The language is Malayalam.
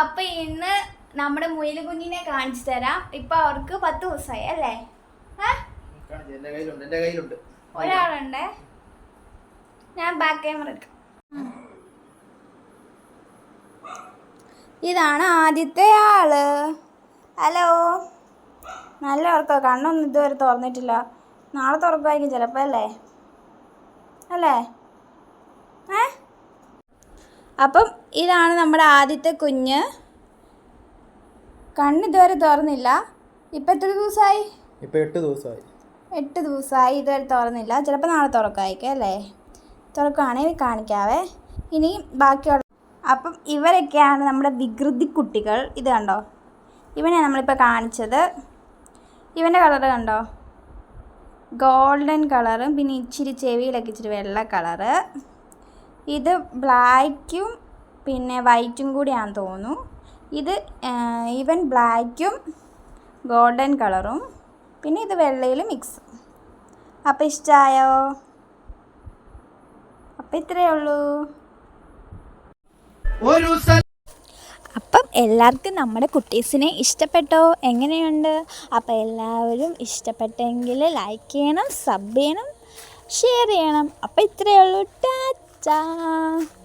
അപ്പൊ ഇന്ന് നമ്മുടെ മുയൽ കുഞ്ഞിനെ കാണിച്ചു തരാം. ഇപ്പൊ അവർക്ക് പത്ത് ദിവസമായി അല്ലേ? ഒരാളുണ്ട്? ഞാൻ ബാക്ക് ക്യാമറ എടുക്കാം. ഇതാണ് ആദ്യത്തെ ആൾ. ഹലോ? നല്ല ഉറക്കോ. കണ്ണൊന്നും ഇതുവരെ തുറന്നിട്ടില്ല. നാളെ തുറക്കുമായിരിക്കും ചിലപ്പോൾ അല്ലേ? അല്ലേ? അപ്പം ഇതാണ് നമ്മുടെ ആദ്യത്തെ കുഞ്ഞ്. കണ്ണ് ഇതുവരെ തുറന്നില്ല. ഇപ്പം എത്ര ദിവസമായി? ഇപ്പൊ എട്ട് ദിവസമായി. എട്ട് ദിവസമായി ഇതുവരെ തുറന്നില്ല. ചിലപ്പോൾ നാളെ തുറക്കായിരിക്കും അല്ലേ? തുറക്കുകയാണെങ്കിൽ കാണിക്കാവേ. ഇനി ബാക്കിയുള്ള അപ്പം ഇവരൊക്കെയാണ് നമ്മുടെ വികൃതി കുട്ടികൾ. ഇത് കണ്ടോ? ഇവനെ നമ്മളിപ്പോൾ കാണിച്ചത്. ഇവന്റെ കളർ കണ്ടോ? ഗോൾഡൻ കളറും പിന്നെ ഇച്ചിരി ചെവിയിലൊക്കെ ഇച്ചിരി വെള്ള കളറ്. ഇത് ബ്ലാക്കും പിന്നെ വൈറ്റും കൂടിയാണെന്ന് തോന്നുന്നു. ഇത് ഈവൻ ബ്ലാക്കും ഗോൾഡൻ കളറും പിന്നെ ഇത് വെള്ളയിൽ മിക്സ് അപ്പോൾ ഇഷ്ടമായോ അപ്പം ഇത്രയേ ഉള്ളൂ. അപ്പം എല്ലാവർക്കും നമ്മുടെ കുട്ടീസിനെ ഇഷ്ടപ്പെട്ടോ? എങ്ങനെയുണ്ട്? അപ്പം എല്ലാവരും ഇഷ്ടപ്പെട്ടെങ്കിൽ ലൈക്ക് ചെയ്യണം സബ് ചെയ്യണം ഷെയർ ചെയ്യണം. അപ്പം ഇത്രയേ ഉള്ളൂ. 짠!